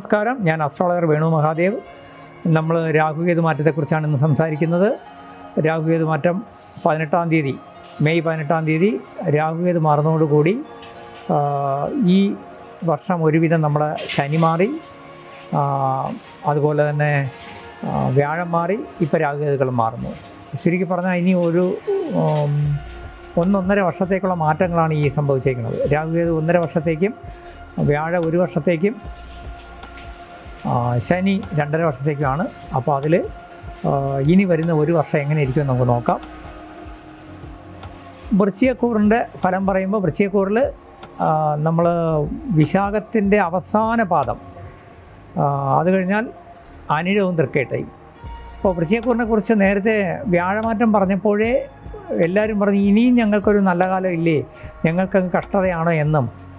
നമസ്കാരം. ഞാൻ അസ്ട്രോളജർ വേണു മഹാദേവ്. നമ്മൾ രാഹുകേതു മാറ്റത്തെക്കുറിച്ചാണ് ഇന്ന് സംസാരിക്കുന്നത്. രാഹുകേതു മാറ്റം പതിനെട്ടാം തീയതി മെയ് പതിനെട്ടാം തീയതി രാഹുകേതു മാറുന്നതോടുകൂടി ഈ വർഷം ഒരുവിധം നമ്മുടെ ശനി മാറി അതുപോലെ തന്നെ വ്യാഴം മാറി ഇപ്പോൾ രാഹുകേതുക്കൾ മാറുന്നു. ശരിക്കും പറഞ്ഞാൽ ഇനി ഒരു ഒന്നൊന്നര വർഷത്തേക്കുള്ള മാറ്റങ്ങളാണ് ഈ സംഭവിച്ചേക്കുന്നത്. രാഹുകേതു ഒന്നര വർഷത്തേക്കും വ്യാഴ ഒരു വർഷത്തേക്കും ശനി രണ്ടര വർഷത്തേക്കാണ്. അപ്പോൾ അതിൽ ഇനി വരുന്ന ഒരു വർഷം എങ്ങനെ ഇരിക്കും നമുക്ക് നോക്കാം. വൃശ്ചികക്കൂറിന്റെ ഫലം പറയുമ്പോൾ വൃശ്ചികക്കൂറിൽ നമ്മൾ വിശാഖത്തിന്റെ അവസാന പാദം. അത് കഴിഞ്ഞാൽ അനിഴവും തൃക്കേട്ടായി അപ്പോൾ വൃശ്ചികക്കൂറിനെ കുറിച്ച് നേരത്തെ വ്യാഴമാറ്റം പറഞ്ഞപ്പോഴേ എല്ലാവരും പറഞ്ഞു ഇനിയും ഞങ്ങൾക്കൊരു നല്ല കാലം ഇല്ലേ? ഞങ്ങൾക്കങ്ങ് കഷ്ടതയാണോ എന്നും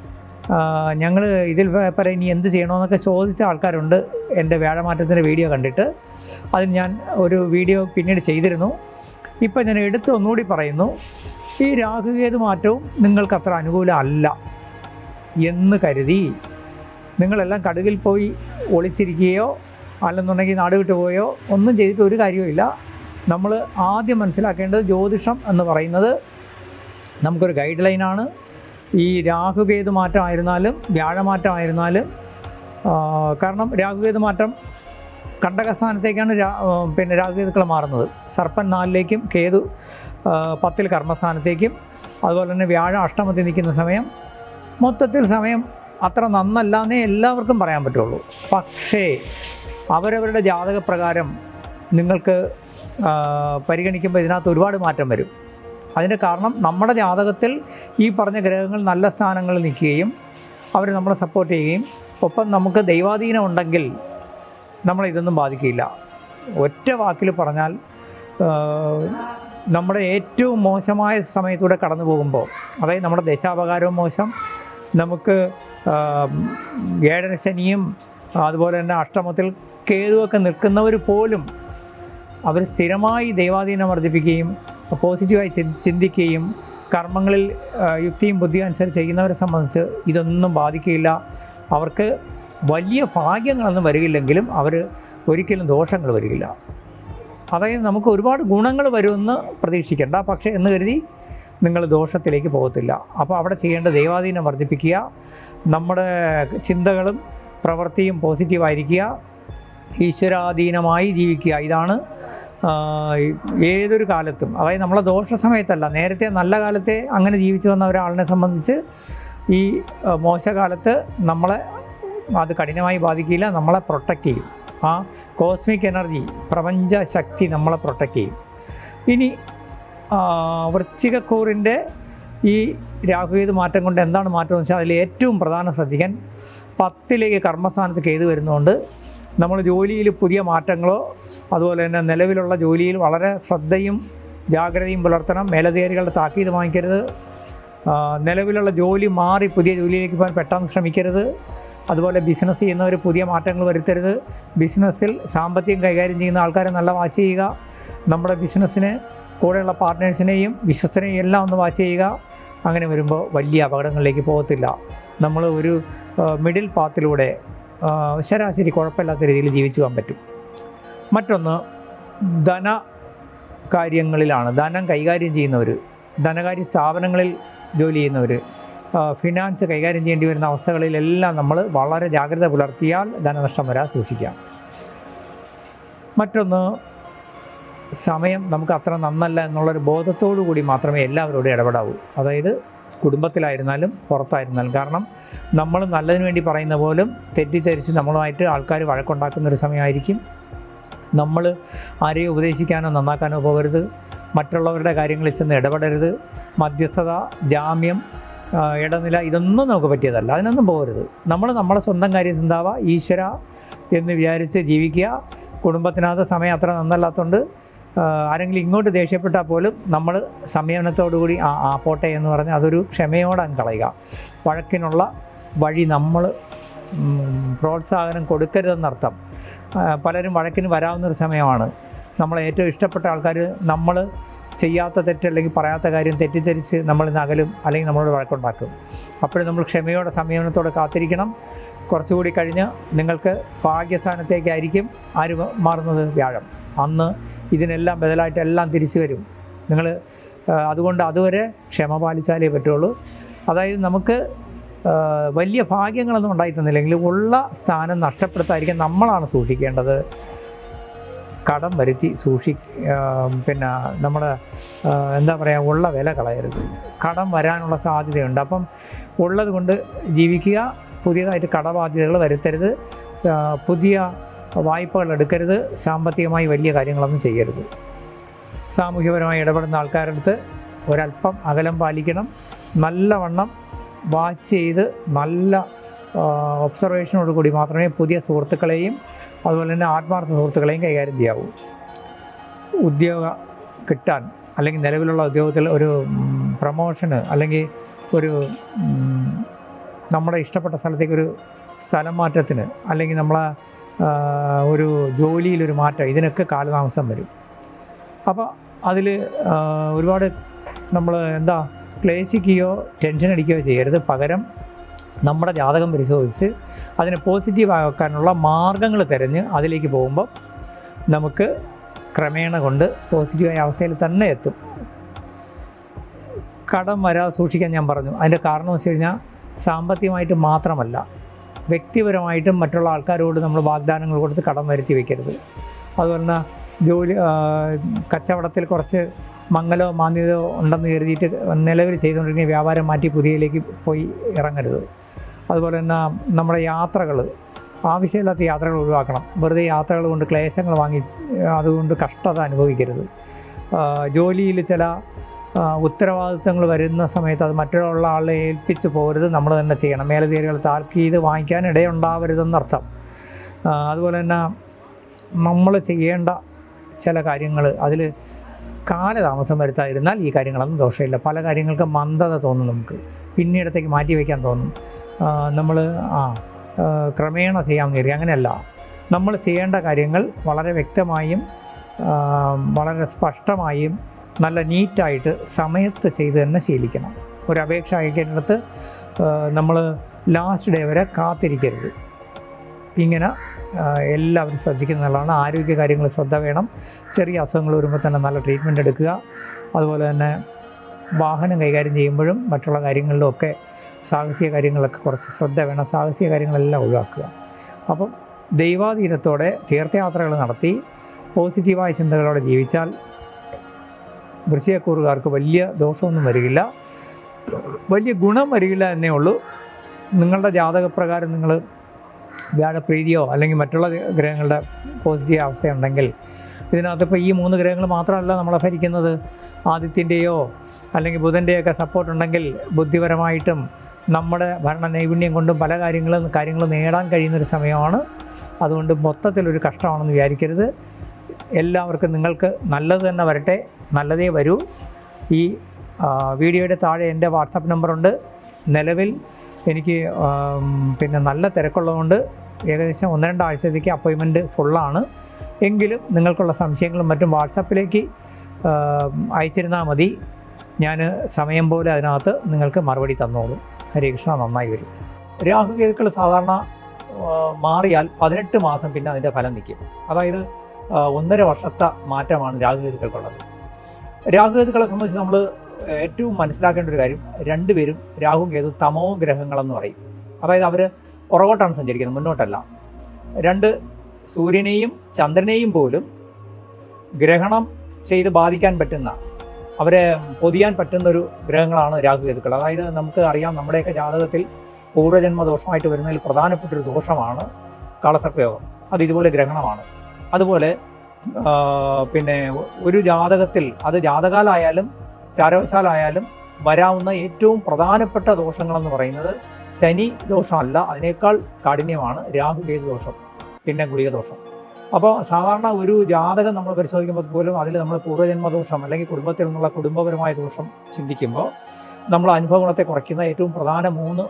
ഞങ്ങൾ ഇതിൽ പറയും ഇനി എന്ത് ചെയ്യണമെന്നൊക്കെ ചോദിച്ച ആൾക്കാരുണ്ട് എന്റെ വ്യാഴമാറ്റത്തിന്റെ വീഡിയോ കണ്ടിട്ട്. അതിൽ ഞാൻ ഒരു വീഡിയോ പിന്നീട് ചെയ്തിരുന്നു. ഇപ്പം ഞാൻ എടുത്ത് ഒന്നുകൂടി പറയുന്നു. ഈ രാഹുകേതു മാറ്റവും നിങ്ങൾക്ക് അത്ര അനുകൂലമല്ല എന്ന് കരുതി നിങ്ങളെല്ലാം കടുകിൽ പോയി ഒളിച്ചിരിക്കുകയോ അല്ലെന്നുണ്ടെങ്കിൽ നാട് വിട്ടു പോയോ ഒന്നും ചെയ്തിട്ട് ഒരു കാര്യവുമില്ല. നമ്മൾ ആദ്യം മനസ്സിലാക്കേണ്ടത് ജ്യോതിഷം എന്ന് പറയുന്നത് നമുക്കൊരു ഗൈഡ് ലൈനാണ് ഈ രാഹുകേതു മാറ്റമായിരുന്നാലും വ്യാഴമാറ്റമായിരുന്നാലും കാരണം രാഹുകേതു മാറ്റം കണ്ടകസ്ഥാനത്തേക്കാണ് പിന്നെ രാഹുകേതുക്കൾ മാറുന്നത്. സർപ്പൻ നാലിലേക്കും കേതു പത്തിൽ കർമ്മസ്ഥാനത്തേക്കും അതുപോലെ തന്നെ വ്യാഴം അഷ്ടമത്തിൽ നിൽക്കുന്ന സമയം മൊത്തത്തിൽ സമയം അത്ര നന്നല്ല എന്നേ എല്ലാവർക്കും പറയാൻ പറ്റുള്ളൂ. പക്ഷേ അവരവരുടെ ജാതകപ്രകാരം നിങ്ങൾക്ക് പരിഗണിക്കുമ്പോൾ ഇതിനകത്ത് ഒരുപാട് മാറ്റം വരും. അതിന്റെ കാരണം നമ്മുടെ ജാതകത്തിൽ ഈ പറഞ്ഞ ഗ്രഹങ്ങൾ നല്ല സ്ഥാനങ്ങളിൽ നിൽക്കുകയും അവർ നമ്മളെ സപ്പോർട്ട് ചെയ്യുകയും ഒപ്പം നമുക്ക് ദൈവാധീനം ഉണ്ടെങ്കിൽ നമ്മളെ ഇതൊന്നും ബാധിക്കില്ല. ഒറ്റ വാക്കിൽ പറഞ്ഞാൽ നമ്മുടെ ഏറ്റവും മോശമായ സമയത്തൂടെ കടന്നു പോകുമ്പോൾ അതായത് നമ്മുടെ ദശാപകാരവും മോശം നമുക്ക് ഏഴര ശനിയും അതുപോലെ തന്നെ അഷ്ടമത്തിൽ കേതുവൊക്കെ നിൽക്കുന്നവർ പോലും അവർ സ്ഥിരമായി ദൈവാധീനം വർദ്ധിപ്പിക്കുകയും പോസിറ്റീവായി ചിന്തിക്കുകയും കർമ്മങ്ങളിൽ യുക്തിയും ബുദ്ധിയും അനുസരിച്ച് ചെയ്യുന്നവരെ സംബന്ധിച്ച് ഇതൊന്നും ബാധിക്കുകയില്ല. അവർക്ക് വലിയ ഭാഗ്യങ്ങളൊന്നും വരികില്ലെങ്കിലും അവർ ഒരിക്കലും ദോഷങ്ങൾ വരികില്ല അതായത് നമുക്ക് ഒരുപാട് ഗുണങ്ങൾ വരുമെന്ന് പ്രതീക്ഷിക്കേണ്ട. പക്ഷേ എന്ന് കരുതി നിങ്ങൾ ദോഷത്തിലേക്ക് പോകത്തില്ല. അപ്പോൾ അവിടെ ചെയ്യേണ്ട ദൈവാധീനം വർദ്ധിപ്പിക്കുക. നമ്മുടെ ചിന്തകളും പ്രവൃത്തിയും പോസിറ്റീവായിരിക്കുക ഈശ്വരാധീനമായി ജീവിക്കുക. ഇതാണ് ഏതൊരു കാലത്തും അതായത് നമ്മളെ ദോഷ സമയത്തല്ല നേരത്തെ നല്ല കാലത്തെ അങ്ങനെ ജീവിച്ചു വന്ന ഒരാളിനെ സംബന്ധിച്ച് ഈ മോശകാലത്ത് നമ്മളെ അത് കഠിനമായി ബാധിക്കില്ല നമ്മളെ പ്രൊട്ടക്റ്റ് ചെയ്യും. ആ കോസ്മിക് എനർജി പ്രപഞ്ച ശക്തി നമ്മളെ പ്രൊട്ടക്റ്റ് ചെയ്യും. ഇനി വൃശ്ചികക്കൂറിന്റെ ഈ രാഹുകേതു മാറ്റം കൊണ്ട് എന്താണ് മാറ്റം എന്ന് വെച്ചാൽ അതിൽ ഏറ്റവും പ്രധാന ശ്രദ്ധിക്കാൻ പത്തിലേക്ക് കർമ്മസ്ഥാനത്ത് കേതു വരുന്നതുകൊണ്ട് നമ്മൾ ജോലിയിൽ പുതിയ മാറ്റങ്ങളോ അതുപോലെ തന്നെ നിലവിലുള്ള ജോലിയിൽ വളരെ ശ്രദ്ധയും ജാഗ്രതയും പുലർത്തണം മേലധികാരികളുടെ താക്കീത് വാങ്ങിക്കരുത് നിലവിലുള്ള ജോലി മാറി പുതിയ ജോലിയിലേക്ക് പോകാൻ പെട്ടെന്ന് ശ്രമിക്കരുത് അതുപോലെ ബിസിനസ് ചെയ്യുന്നവർ പുതിയ മാറ്റങ്ങൾ വരുത്തരുത് ബിസിനസ്സിൽ സാമ്പത്തികം കൈകാര്യം ചെയ്യുന്ന ആൾക്കാരെ നല്ല വാച്ച് ചെയ്യുക നമ്മുടെ ബിസിനസ്സിന് കൂടെയുള്ള പാർട്ട്നേഴ്സിനെയും വിശ്വസ്തനെയും എല്ലാം ഒന്ന് വാച്ച് ചെയ്യുക അങ്ങനെ വരുമ്പോൾ വലിയ അപകടങ്ങളിലേക്ക് പോകത്തില്ല. നമ്മൾ ഒരു മിഡിൽ പാത്തിലൂടെ ശരാശരി കുഴപ്പമില്ലാത്ത രീതിയിൽ ജീവിച്ചു പോകാൻ പറ്റും. മറ്റൊന്ന് ധന കാര്യങ്ങളിലാണ് ധനം കൈകാര്യം ചെയ്യുന്നവർ ധനകാര്യ സ്ഥാപനങ്ങളിൽ ജോലി ചെയ്യുന്നവർ ഫിനാൻസ് കൈകാര്യം ചെയ്യേണ്ടി വരുന്ന അവസ്ഥകളിലെല്ലാം നമ്മൾ വളരെ ജാഗ്രത പുലർത്തിയാൽ ധനനഷ്ടം വരാൻ സൂക്ഷിക്കാം. മറ്റൊന്ന് സമയം നമുക്ക് അത്ര നന്നല്ല എന്നുള്ളൊരു ബോധത്തോടു കൂടി മാത്രമേ എല്ലാവരോടും ഇടപെടാവൂ. അതായത് കുടുംബത്തിലായിരുന്നാലും പുറത്തായിരുന്നാലും. കാരണം നമ്മൾ നല്ലതിന് വേണ്ടി പറയുന്ന പോലും തെറ്റിദ്ധരിച്ച് നമ്മളുമായിട്ട് ആൾക്കാർ വഴക്കുണ്ടാക്കുന്ന ഒരു സമയമായിരിക്കും. നമ്മൾ ആരെയും ഉപദേശിക്കാനോ നന്നാക്കാനോ പോകരുത്. മറ്റുള്ളവരുടെ കാര്യങ്ങളിൽ ചെന്ന് ഇടപെടരുത്. മധ്യസ്ഥത ജാമ്യം ഇടനില ഇതൊന്നും നമുക്ക് പറ്റിയതല്ല. അതിനൊന്നും പോകരുത്. നമ്മൾ നമ്മളെ സ്വന്തം കാര്യം ചിന്താവുക ഈശ്വര എന്ന് വിചാരിച്ച് ജീവിക്കുക. കുടുംബത്തിനകത്ത് സമയം അത്ര നന്നല്ലാത്തതുകൊണ്ട് ആരെങ്കിലും ഇങ്ങോട്ട് ദേഷ്യപ്പെട്ടാൽ പോലും നമ്മൾ സംയമനത്തോടുകൂടി ആ ആ പോട്ടെ എന്ന് പറഞ്ഞ് അതൊരു ക്ഷമയോടെ അങ്ങ് കളയുക. വഴക്കിനുള്ള വഴി നമ്മൾ പ്രോത്സാഹനം കൊടുക്കരുതെന്നർത്ഥം പലരും വഴക്കിന് വരാവുന്നൊരു സമയമാണ്. നമ്മൾ ഏറ്റവും ഇഷ്ടപ്പെട്ട ആൾക്കാർ നമ്മൾ ചെയ്യാത്ത തെറ്റ് അല്ലെങ്കിൽ പറയാത്ത കാര്യം തെറ്റിദ്ധരിച്ച് നമ്മൾ ഇന്ന് അകലും അല്ലെങ്കിൽ നമ്മളോട് വഴക്കുണ്ടാക്കും. അപ്പോഴും നമ്മൾ ക്ഷമയോടെ സംയമനത്തോടെ കാത്തിരിക്കണം. കുറച്ചുകൂടി കഴിഞ്ഞ് നിങ്ങൾക്ക് ഭാഗ്യസ്ഥാനത്തേക്കായിരിക്കും ആര് മാറുന്നത്? വ്യാഴം. അന്ന് ഇതിനെല്ലാം ബദലായിട്ട് എല്ലാം തിരിച്ചു വരും. നിങ്ങൾ അതുകൊണ്ട് അതുവരെ ക്ഷമ പാലിച്ചാലേ പറ്റുള്ളൂ. അതായത് നമുക്ക് വലിയ ഭാഗ്യങ്ങളൊന്നും ഉണ്ടായി തന്നില്ലെങ്കിൽ ഉള്ള സ്ഥാനം നഷ്ടപ്പെടുത്താതിരിക്കാൻ നമ്മളാണ് സൂക്ഷിക്കേണ്ടത്. കടം വരുത്തി സൂക്ഷി പിന്നെ നമ്മുടെ എന്താ പറയുക ഉള്ള വില കളയരുത്. കടം വരാനുള്ള സാധ്യതയുണ്ട്. അപ്പം ഉള്ളത് കൊണ്ട് ജീവിക്കുക പുതിയതായിട്ട് കടബാധ്യതകൾ വരുത്തരുത്. പുതിയ വായ്പകൾ എടുക്കരുത്. സാമ്പത്തികമായി വലിയ കാര്യങ്ങളൊന്നും ചെയ്യരുത്. സാമൂഹ്യപരമായി ഇടപെടുന്ന ആൾക്കാരുടെ അടുത്ത് ഒരല്പം അകലം പാലിക്കണം. നല്ലവണ്ണം വാച്ച് ചെയ്ത് നല്ല ഒബ്സർവേഷനോട് കൂടി മാത്രമേ പുതിയ സുഹൃത്തുക്കളെയും അതുപോലെ തന്നെ ആത്മാർത്ഥ സുഹൃത്തുക്കളെയും കൈകാര്യം ചെയ്യാവൂ. ഉദ്യോഗ കിട്ടാൻ അല്ലെങ്കിൽ നിലവിലുള്ള ഉദ്യോഗത്തിൽ ഒരു പ്രമോഷന് അല്ലെങ്കിൽ ഒരു നമ്മുടെ ഇഷ്ടപ്പെട്ട സ്ഥലത്തേക്ക് ഒരു സ്ഥലം മാറ്റത്തിന് അല്ലെങ്കിൽ നമ്മളെ ഒരു ജോലിയിലൊരു മാറ്റം ഇതിനൊക്കെ കാലതാമസം വരും. അപ്പോൾ അതിൽ ഒരുപാട് നമ്മൾ എന്താ ക്ലേശിക്കുകയോ ടെൻഷൻ അടിക്കുകയോ ചെയ്യരുത്. പകരം നമ്മുടെ ജാതകം പരിശോധിച്ച് അതിനെ പോസിറ്റീവ് ആക്കാനുള്ള മാർഗങ്ങൾ തിരഞ്ഞ് അതിലേക്ക് പോകുമ്പോൾ നമുക്ക് ക്രമേണ കൊണ്ട് പോസിറ്റീവായ അവസ്ഥയിൽ തന്നെ എത്തും. കടം വരാതെ സൂക്ഷിക്കാൻ ഞാൻ പറഞ്ഞു. അതിന്റെ കാരണം വെച്ച് കഴിഞ്ഞാൽ സാമ്പത്തികമായിട്ട് മാത്രമല്ല വ്യക്തിപരമായിട്ടും മറ്റുള്ള ആൾക്കാരോട് നമ്മൾ വാഗ്ദാനങ്ങൾ കൊടുത്ത് കടം വരുത്തി വയ്ക്കരുത് അതുപോലെ തന്നെ ജോലി കച്ചവടത്തിൽ കുറച്ച് മംഗലോ മാന്യതയോ ഉണ്ടെന്ന് കരുതിയിട്ട് നിലവിൽ ചെയ്തുകൊണ്ടിരിക്കുന്ന വ്യാപാരം മാറ്റി പുതിയയിലേക്ക് പോയി ഇറങ്ങരുത്. അതുപോലെ തന്നെ നമ്മുടെ യാത്രകൾ ആവശ്യമില്ലാത്ത യാത്രകൾ ഒഴിവാക്കണം. വെറുതെ യാത്രകൾ കൊണ്ട് ക്ലേശങ്ങൾ വാങ്ങി അതുകൊണ്ട് കഷ്ടത അനുഭവിക്കരുത്. ജോലിയിൽ ചില ഉത്തരവാദിത്തങ്ങൾ വരുന്ന സമയത്ത് അത് മറ്റുള്ള ആളെ ഏൽപ്പിച്ച് പോകരുത്. നമ്മൾ തന്നെ ചെയ്യണം. മേലധികാരികൾ താൽക്കീത് വാങ്ങിക്കാൻ ഇടയുണ്ടാവരുതെന്നർത്ഥം. അതുപോലെ തന്നെ നമ്മൾ ചെയ്യേണ്ട ചില കാര്യങ്ങൾ അതിൽ കാലതാമസം വരുത്താതിരുന്നാൽ ഈ കാര്യങ്ങളൊന്നും ദോഷമില്ല. പല കാര്യങ്ങൾക്ക് മന്ദത തോന്നും നമുക്ക്. പിന്നീടത്തേക്ക് മാറ്റി വയ്ക്കാൻ തോന്നും. നമ്മൾ ആ, ക്രമേണ ചെയ്യാമെന്ന് കയറി. അങ്ങനെയല്ല. നമ്മൾ ചെയ്യേണ്ട കാര്യങ്ങൾ വളരെ വ്യക്തമായും വളരെ സ്പഷ്ടമായും നല്ല നീറ്റായിട്ട് സമയത്ത് ചെയ്ത് തന്നെ ശീലിക്കണം. ഒരു അപേക്ഷ അയക്കേണ്ടിടത്ത് നമ്മൾ ലാസ്റ്റ് ഡേ വരെ കാത്തിരിക്കരുത്. ഇങ്ങനെ എല്ലാവരും ശ്രദ്ധിക്കുന്നതാണ് ആരോഗ്യ കാര്യങ്ങൾ ശ്രദ്ധ വേണം. ചെറിയ അസുഖങ്ങൾ വരുമ്പോൾ തന്നെ നല്ല ട്രീറ്റ്മെന്റ് എടുക്കുക. അതുപോലെ തന്നെ വാഹനം കൈകാര്യം ചെയ്യുമ്പോഴും മറ്റുള്ള കാര്യങ്ങളിലും ഒക്കെ സാഹസിക കാര്യങ്ങളൊക്കെ കുറച്ച് ശ്രദ്ധ വേണം. സാഹസിക കാര്യങ്ങളെല്ലാം ഒഴിവാക്കുക. അപ്പം ദൈവാധീനത്തോടെ തീർത്ഥയാത്രകൾ നടത്തി പോസിറ്റീവായ ചിന്തകളോടെ ജീവിച്ചാൽ വൃശ്ചികക്കൂറുകാർക്ക് വലിയ ദോഷമൊന്നും വരികില്ല. വലിയ ഗുണം വരികില്ല എന്നേ ഉള്ളൂ. നിങ്ങളുടെ ജാതകപ്രകാരം നിങ്ങൾ വ്യാഴപ്രീതിയോ അല്ലെങ്കിൽ മറ്റുള്ള ഗ്രഹങ്ങളുടെ പോസിറ്റീവ് അവസ്ഥയുണ്ടെങ്കിൽ ഇതിനകത്ത് ഇപ്പോൾ ഈ മൂന്ന് ഗ്രഹങ്ങൾ മാത്രമല്ല നമ്മളെ ഭരിക്കുന്നത്. ആദിത്യന്റെയോ അല്ലെങ്കിൽ ബുധന്റെയൊക്കെ സപ്പോർട്ട് ഉണ്ടെങ്കിൽ ബുദ്ധിപരമായിട്ടും നമ്മുടെ ഭരണ നൈപുണ്യം കൊണ്ടും പല കാര്യങ്ങളും കാര്യങ്ങൾ നേടാൻ കഴിയുന്നൊരു സമയമാണ്. അതുകൊണ്ട് മൊത്തത്തിലൊരു കഷ്ടമാണെന്ന് വിചാരിക്കരുത്. എല്ലാവർക്കും നിങ്ങൾക്ക് നല്ലത് തന്നെ വരട്ടെ. നല്ലതേ വരൂ. ഈ വീഡിയോയുടെ താഴെ എന്റെ വാട്സപ്പ് നമ്പറുണ്ട്. നിലവിൽ എനിക്ക് പിന്നെ നല്ല തിരക്കുള്ളതുകൊണ്ട് ഏകദേശം ഒന്ന് രണ്ടാഴ്ചത്തേക്ക് അപ്പോയിൻമെന്റ് ഫുള്ളാണ് എങ്കിലും നിങ്ങൾക്കുള്ള സംശയങ്ങളും മറ്റും വാട്സപ്പിലേക്ക് അയച്ചിരുന്നാൽ മതി. ഞാൻ സമയം പോലെ അതിനകത്ത് നിങ്ങൾക്ക് മറുപടി തന്നോളൂ. ഹരികൃഷ്ണ നന്നായി വരും. രാഹുകേതുക്കൾ സാധാരണ മാറിയാൽ പതിനെട്ട് മാസം പിന്നെ അതിന്റെ ഫലം നിൽക്കും. അതായത് ഒന്നര വർഷത്തെ മാറ്റമാണ് രാഹുകേതുക്കൾക്കുള്ളത് രാഹുകേതുക്കളെ സംബന്ധിച്ച് നമ്മൾ ഏറ്റവും മനസ്സിലാക്കേണ്ട ഒരു കാര്യം രണ്ടുപേരും രാഹു കേതു തമോ ഗ്രഹങ്ങളെന്ന് പറയും. അതായത് അവർ പുറകോട്ടാണ് സഞ്ചരിക്കുന്നത് മുന്നോട്ടല്ല. രണ്ട് സൂര്യനെയും ചന്ദ്രനെയും പോലും ഗ്രഹണം ചെയ്ത് ബാധിക്കാൻ പറ്റുന്ന അവരെ പൊതിയാൻ പറ്റുന്ന ഒരു ഗ്രഹങ്ങളാണ് രാഹുകേതുക്കൾ. അതായത് നമുക്ക് അറിയാം നമ്മുടെയൊക്കെ ജാതകത്തിൽ പൂർവജന്മ ദോഷമായിട്ട് വരുന്നതിൽ പ്രധാനപ്പെട്ട ഒരു ദോഷമാണ് കളസർപ്പയോഗം. അത് ഇതുപോലെ ഗ്രഹണമാണ്. അതുപോലെ പിന്നെ ഒരു ജാതകത്തിൽ അത് ജാതകാലായാലും ചാരവശാലായാലും വരാവുന്ന ഏറ്റവും പ്രധാനപ്പെട്ട ദോഷങ്ങളെന്ന് പറയുന്നത് ശനി ദോഷമല്ല. അതിനേക്കാൾ കാഠിന്യമാണ് രാഹുകേതു ദോഷം പിന്നെ ഗുളിക ദോഷം. അപ്പോൾ സാധാരണ ഒരു ജാതകം നമ്മൾ പരിശോധിക്കുമ്പോൾ പോലും അതിൽ നമ്മൾ പൂർവജന്മ ദോഷം അല്ലെങ്കിൽ കുടുംബത്തിൽ നിന്നുള്ള കുടുംബപരമായ ദോഷം ചിന്തിക്കുമ്പോൾ നമ്മൾ അനുഭവങ്ങളത്തെ കുറയ്ക്കുന്ന ഏറ്റവും പ്രധാന മൂന്ന്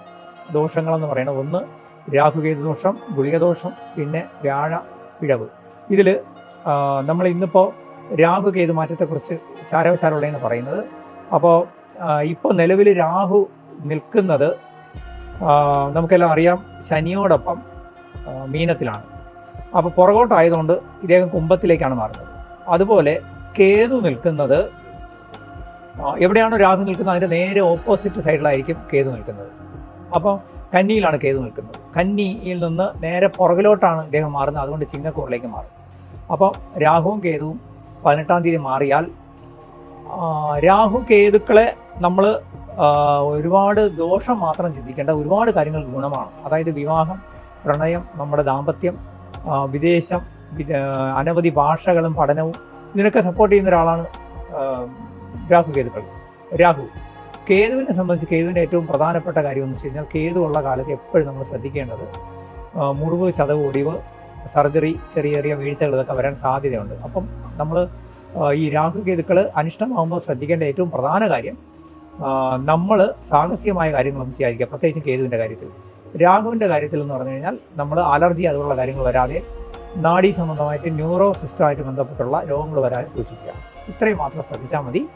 ദോഷങ്ങളെന്ന് പറയുന്നത് ഒന്ന് രാഹുകേതു ദോഷം ഗുളിക ദോഷം പിന്നെ വ്യാഴ പിഴവ്. ഇതിൽ നമ്മൾ ഇന്നിപ്പോൾ രാഹു കേതു മാറ്റത്തെക്കുറിച്ച് ചാരവശാലുള്ളതെന്ന് പറയുന്നത്. അപ്പോൾ ഇപ്പോൾ നിലവിൽ രാഹു നിൽക്കുന്നത് നമുക്കെല്ലാം അറിയാം ശനിയോടൊപ്പം മീനത്തിലാണ്. അപ്പോൾ പുറകോട്ടായതുകൊണ്ട് ഇദ്ദേഹം കുംഭത്തിലേക്കാണ് മാറുന്നത്. അതുപോലെ കേതു നിൽക്കുന്നത് എവിടെയാണോ രാഹു നിൽക്കുന്നത് അതിന്റെ നേരെ ഓപ്പോസിറ്റ് സൈഡിലായിരിക്കും കേതു നിൽക്കുന്നത്. അപ്പോൾ കന്നിയിലാണ് കേതു നിൽക്കുന്നത്. കന്നിയിൽ നിന്ന് നേരെ പുറകിലോട്ടാണ് ഇദ്ദേഹം മാറുന്നത്. അതുകൊണ്ട് ചിങ്ങക്കൂറിലേക്ക് മാറും. അപ്പോൾ രാഹുവും കേതുവും പതിനെട്ടാം തീയതി മാറിയാൽ രാഹു കേതുക്കളെ നമ്മൾ ഒരുപാട് ദോഷം മാത്രം ചിന്തിക്കേണ്ട ഒരുപാട് കാര്യങ്ങൾ ഗുണമാണ്. അതായത് വിവാഹം പ്രണയം നമ്മുടെ ദാമ്പത്യം വിദേശം അനവധി ഭാഷകളും പഠനവും ഇതിനൊക്കെ സപ്പോർട്ട് ചെയ്യുന്ന ഒരാളാണ് രാഹു കേതുക്കൾ. രാഹു കേതുവിനെ സംബന്ധിച്ച് കേതുവിന്റെ ഏറ്റവും പ്രധാനപ്പെട്ട കാര്യം എന്ന് വെച്ച് കഴിഞ്ഞാൽ കേതു ഉള്ള കാലത്ത് എപ്പോഴും നമ്മൾ ശ്രദ്ധിക്കേണ്ടത് മുറിവ് ചതവ് ഒടിവ് സർജറി ചെറിയ ചെറിയ വീഴ്ചകൾ ഇതൊക്കെ വരാൻ സാധ്യതയുണ്ട്. അപ്പം നമ്മൾ ഈ രാഹു കേതുക്കൾ അനിഷ്ടമാകുമ്പോൾ ശ്രദ്ധിക്കേണ്ട ഏറ്റവും പ്രധാന കാര്യം നമ്മൾ സാഹസികമായ കാര്യങ്ങൾ ചെയ്യാതിരിക്കുക. പ്രത്യേകിച്ച് കേതുവിന്റെ കാര്യത്തിൽ. രാഹുവിന്റെ കാര്യത്തിൽ എന്ന് പറഞ്ഞു കഴിഞ്ഞാൽ നമ്മൾ അലർജി അതുപോലുള്ള കാര്യങ്ങൾ വരാതെ നാഡി സംബന്ധമായിട്ട് ന്യൂറോ സിസ്റ്റമായിട്ട് ബന്ധപ്പെട്ടുള്ള രോഗങ്ങൾ വരാതെ സൂക്ഷിക്കുക. ഇത്രയും മാത്രം ശ്രദ്ധിച്ചാൽ മതി.